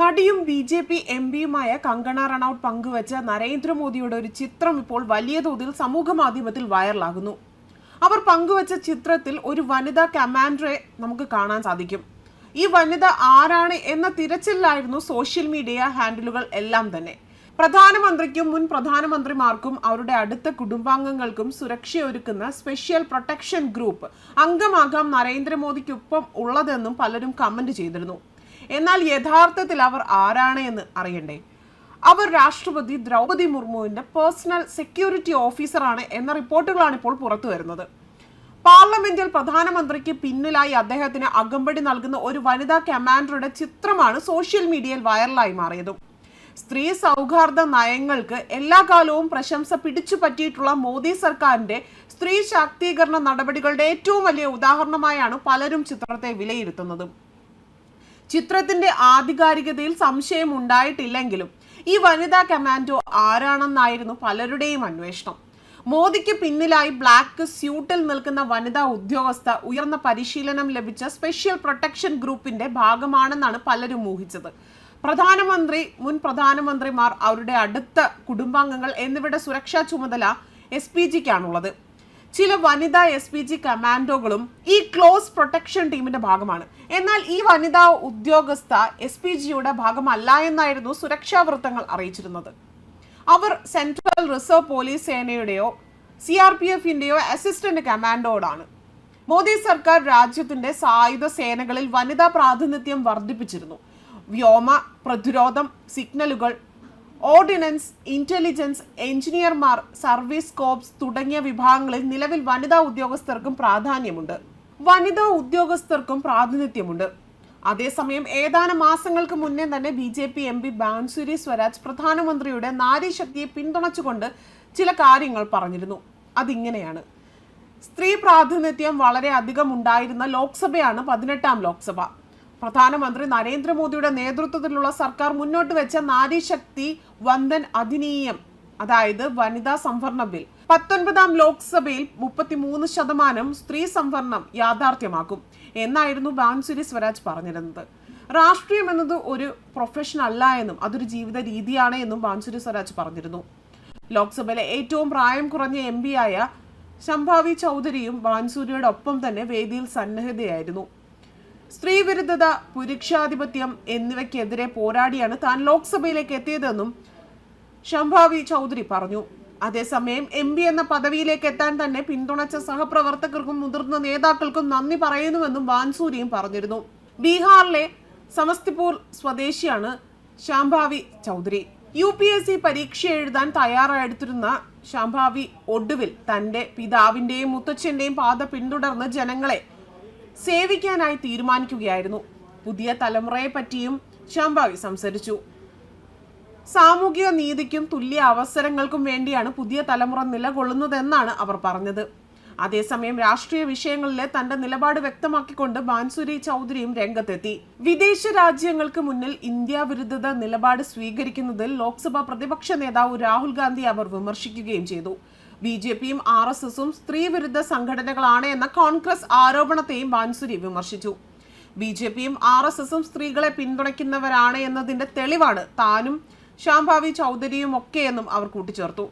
നടിയും B J P M പിയുമായ കങ്കണ റണൌട്ട് പങ്കുവച്ച നരേന്ദ്രമോദിയുടെ ഒരു ചിത്രം ഇപ്പോൾ വലിയ തോതിൽ സമൂഹ മാധ്യമത്തിൽ വൈറലാകുന്നു. അവർ പങ്കുവച്ച ചിത്രത്തിൽ ഒരു വനിതാ കമാൻഡറെ നമുക്ക് കാണാൻ സാധിക്കും. ഈ വനിത ആരാണ് എന്ന തിരച്ചിലായിരുന്നു സോഷ്യൽ മീഡിയ ഹാൻഡിലുകൾ എല്ലാം തന്നെ. പ്രധാനമന്ത്രിക്കും മുൻ പ്രധാനമന്ത്രിമാർക്കും അവരുടെ അടുത്ത കുടുംബാംഗങ്ങൾക്കും സുരക്ഷയൊരുക്കുന്ന സ്പെഷ്യൽ പ്രൊട്ടക്ഷൻ ഗ്രൂപ്പ് അംഗമാകാം നരേന്ദ്രമോദിക്കൊപ്പം ഉള്ളതെന്നും പലരും കമന്റ് ചെയ്തിരുന്നു. എന്നാൽ യഥാർത്ഥത്തിൽ അവർ ആരാണ് എന്ന് അറിയണ്ടേ? അവർ രാഷ്ട്രപതി ദ്രൗപതി മുർമുവിന്റെ പേഴ്സണൽ സെക്യൂരിറ്റി ഓഫീസറാണ് എന്ന റിപ്പോർട്ടുകളാണ് ഇപ്പോൾ പുറത്തു വരുന്നത്. പാർലമെന്റിൽ പ്രധാനമന്ത്രിക്ക് പിന്നിലായി അദ്ദേഹത്തിന് അകമ്പടി നൽകുന്ന ഒരു വനിതാ കമാൻഡറുടെ ചിത്രമാണ് സോഷ്യൽ മീഡിയയിൽ വൈറലായി മാറിയത്. സ്ത്രീ സൗഹാർദ്ദ നയങ്ങൾക്ക് എല്ലാ കാലവും പ്രശംസ പിടിച്ചു പറ്റിയിട്ടുള്ള മോദി സർക്കാരിന്റെ സ്ത്രീ ശാക്തീകരണ നടപടികളുടെ ഏറ്റവും വലിയ ഉദാഹരണമായാണ് പലരും ചിത്രത്തെ വിലയിരുത്തുന്നതും. ചിത്രത്തിന്റെ ആധികാരികതയിൽ സംശയം ഉണ്ടായിട്ടില്ലെങ്കിലും ഈ വനിതാ കമാൻഡോ ആരാണെന്നായിരുന്നു പലരുടെയും അന്വേഷണം. മോദിക്ക് പിന്നിലായി ബ്ലാക്ക് സ്യൂട്ടിൽ നിൽക്കുന്ന വനിതാ ഉദ്യോഗസ്ഥ ഉയർന്ന പരിശീലനം ലഭിച്ച സ്പെഷ്യൽ പ്രൊട്ടക്ഷൻ ഗ്രൂപ്പിന്റെ ഭാഗമാണെന്നാണ് പലരും ഊഹിച്ചത്. പ്രധാനമന്ത്രി മുൻ പ്രധാനമന്ത്രിമാർ അവരുടെ അടുത്ത കുടുംബാംഗങ്ങൾ എന്നിവരുടെ സുരക്ഷാ ചുമതല എസ് പി ജിക്കാണുള്ളത്. ചില വനിതാ എസ് പി ജി കമാൻഡോകളും ഈ ക്ലോസ് പ്രൊട്ടക്ഷൻ ടീമിന്റെ ഭാഗമാണ്. എന്നാൽ ഈ വനിതാ ഉദ്യോഗസ്ഥ എസ് പി ജിയുടെ ഭാഗമല്ല എന്നായിരുന്നു സുരക്ഷാ വൃത്തങ്ങൾ അറിയിച്ചിരുന്നത്. അവർ സെൻട്രൽ റിസർവ് പോലീസ് സേനയുടെയോ സി ആർ പി എഫിന്റെയോ അസിസ്റ്റന്റ് കമാൻഡോടാണ്. മോദി സർക്കാർ രാജ്യത്തിന്റെ സായുധ സേനകളിൽ വനിതാ പ്രാതിനിധ്യം വർദ്ധിപ്പിച്ചിരുന്നു. വ്യോമ പ്രതിരോധം സിഗ്നലുകൾ ഓർഡിനൻസ് ഇന്റലിജൻസ് എഞ്ചിനീയർമാർ സർവീസ് കോപ്സ് തുടങ്ങിയ വിഭാഗങ്ങളിൽ നിലവിൽ വനിതാ ഉദ്യോഗസ്ഥർക്കും പ്രാധാന്യമുണ്ട്. വനിതാ ഉദ്യോഗസ്ഥർക്കും പ്രാതിനിധ്യമുണ്ട്. അതേസമയം ഏതാനും മാസങ്ങൾക്ക് മുന്നേ തന്നെ B J P M P Bansuri Swaraj പ്രധാനമന്ത്രിയുടെ നാരീശക്തിയെ പിന്തുണച്ചുകൊണ്ട് ചില കാര്യങ്ങൾ പറഞ്ഞിരുന്നു. അതിങ്ങനെയാണ്. സ്ത്രീ പ്രാതിനിധ്യം വളരെ അധികം ഉണ്ടായിരുന്ന ലോക്സഭയാണ് പതിനെട്ടാം ലോക്സഭ. പ്രധാനമന്ത്രി നരേന്ദ്രമോദിയുടെ നേതൃത്വത്തിലുള്ള സർക്കാർ മുന്നോട്ട് വെച്ച നാരീശക്തി വന്ദൻ അധിനീയം അതായത് വനിതാ സംവരണ ബിൽ. പത്തൊൻപതാം ലോക്സഭയിൽ മുപ്പത്തിമൂന്ന് ശതമാനം സ്ത്രീ സംവരണം യാഥാർത്ഥ്യമാക്കും എന്നായിരുന്നു ബാൻസുരി സ്വരാജ് പറഞ്ഞിരുന്നത്. രാഷ്ട്രീയം എന്നത് ഒരു പ്രൊഫഷൻ അല്ല എന്നും അതൊരു ജീവിത രീതിയാണ് എന്നും ബാൻസുരി സ്വരാജ് പറഞ്ഞിരുന്നു. ലോക്സഭയിലെ ഏറ്റവും പ്രായം കുറഞ്ഞ എം ആയ ശംഭാവി ചൗധരിയും ബാൻസൂരിയുടെ ഒപ്പം തന്നെ വേദിയിൽ സന്നദ്ധയായിരുന്നു സ്ത്രീവിരുദ്ധത പുരുഷാധിപത്യം എന്നിവയ്ക്കെതിരെ പോരാടിയാണ് താൻ ലോക്സഭയിലേക്ക് എത്തിയതെന്നും ശംഭാവി ചൗധരി പറഞ്ഞു. അതേസമയം എം പി എന്ന പദവിയിലേക്ക് എത്താൻ തന്നെ പിന്തുണച്ച സഹപ്രവർത്തകർക്കും മുതിർന്ന നേതാക്കൾക്കും നന്ദി പറയുന്നുവെന്നും വാൻസൂരിയും പറഞ്ഞിരുന്നു. ബീഹാറിലെ സമസ്തിപൂർ സ്വദേശിയാണ് Shambhavi Chaudhary. U P S C പരീക്ഷ എഴുതാൻ തയ്യാറെടുത്തിരുന്ന ശാംഭാവി ഒടുവിൽ തന്റെ പിതാവിന്റെയും മുത്തച്ഛന്റെയും പാത പിന്തുടർന്ന് ജനങ്ങളെ സേവിക്കാനായി തീരുമാനിക്കുകയായിരുന്നു. പുതിയ തലമുറയെ പറ്റിയും ശാംഭാവി സംസാരിച്ചു. സാമൂഹിക നീതിക്കും തുല്യ അവസരങ്ങൾക്കും വേണ്ടിയാണ് പുതിയ തലമുറ നിലകൊള്ളുന്നതെന്നാണ് അവർ പറഞ്ഞത്. അതേസമയം രാഷ്ട്രീയ വിഷയങ്ങളിലെ തന്റെ നിലപാട് വ്യക്തമാക്കിക്കൊണ്ട് ബാൻസുരി ചൗധരിയും രംഗത്തെത്തി. വിദേശ രാജ്യങ്ങൾക്ക് മുന്നിൽ ഇന്ത്യ വിരുദ്ധത നിലപാട് സ്വീകരിക്കുന്നതിൽ ലോക്സഭാ പ്രതിപക്ഷ നേതാവ് രാഹുൽ ഗാന്ധി അവർ വിമർശിക്കുകയും ചെയ്തു. ബി ജെ പിയും ആർ എസ് എസും സ്ത്രീവിരുദ്ധ സംഘടനകളാണ് എന്ന കോൺഗ്രസ് ആരോപണത്തെയും ബാൻസുരി വിമർശിച്ചു. ബി ജെ പിയും ആർ എസ് എസും സ്ത്രീകളെ പിന്തുണയ്ക്കുന്നവരാണ് എന്നതിന്റെ തെളിവാണ് താനും ശാംഭാവി ചൗധരിയും ഒക്കെയെന്നും അവർ കൂട്ടിച്ചേർത്തു.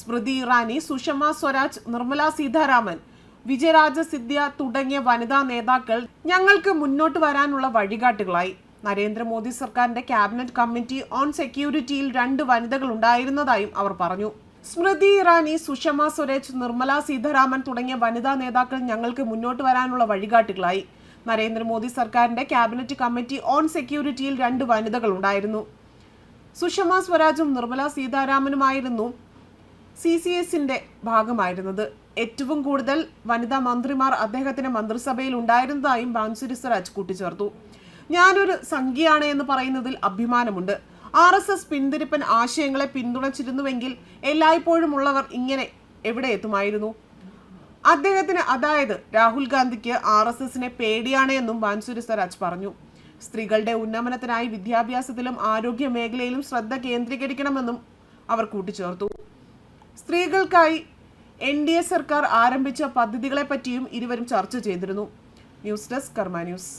സ്മൃതി ഇറാനി സുഷമ സ്വരാജ് നിർമ്മല സീതാരാമൻ വിജയരാജ സിദ്ധ്യ തുടങ്ങിയ വനിതാ നേതാക്കൾ ഞങ്ങൾക്ക് മുന്നോട്ട് വരാനുള്ള വഴികാട്ടുകളായി. നരേന്ദ്രമോദി സർക്കാരിന്റെ ക്യാബിനറ്റ് കമ്മിറ്റി ഓൺ സെക്യൂരിറ്റിയിൽ രണ്ട് വനിതകൾ ഉണ്ടായിരുന്നതായും അവർ പറഞ്ഞു. സ്മൃതി ഇറാനി സുഷമ സുരേഷ് നിർമ്മല സീതാരാമൻ തുടങ്ങിയ വനിതാ നേതാക്കൾ ഞങ്ങൾക്ക് മുന്നോട്ട് വരാനുള്ള വഴികാട്ടുകളായി. നരേന്ദ്രമോദി സർക്കാരിന്റെ ക്യാബിനറ്റ് കമ്മിറ്റി ഓൺ സെക്യൂരിറ്റിയിൽ രണ്ട് വനിതകൾ ഉണ്ടായിരുന്നു. സുഷമ സ്വരാജും നിർമ്മല സീതാരാമനുമായിരുന്നു സി സി എസിന്റെ ഭാഗമായിരുന്നത്. ഏറ്റവും കൂടുതൽ വനിതാ മന്ത്രിമാർ അദ്ദേഹത്തിന്റെ മന്ത്രിസഭയിൽ ഉണ്ടായിരുന്നതായും ബാൻസുരി സ്വരാജ് കൂട്ടിച്ചേർത്തു. ഞാനൊരു സംഖ്യയാണ് എന്ന് പറയുന്നതിൽ അഭിമാനമുണ്ട്. ആർ എസ് എസ് പിന്തിരിപ്പൻ ആശയങ്ങളെ പിന്തുണച്ചിരുന്നുവെങ്കിൽ എല്ലായ്പ്പോഴും ഉള്ളവർ ഇങ്ങനെ എവിടെ എത്തുമായിരുന്നു? അദ്ദേഹത്തിന് അതായത് രാഹുൽ ഗാന്ധിക്ക് ആർ എസ് എസിനെ പേടിയാണ് എന്നും ബാൻസുരി സ്വരാജ് പറഞ്ഞു. സ്ത്രീകളുടെ ഉന്നമനത്തിനായി വിദ്യാഭ്യാസത്തിലും ആരോഗ്യ മേഖലയിലും ശ്രദ്ധ കേന്ദ്രീകരിക്കണമെന്നും അവർ കൂട്ടിച്ചേർത്തു. സ്ത്രീകൾക്കായി എൻ ഡി എ സർക്കാർ ആരംഭിച്ച പദ്ധതികളെപ്പറ്റിയും ഇരുവരും ചർച്ച ചെയ്തിരുന്നു. News desk Karma news.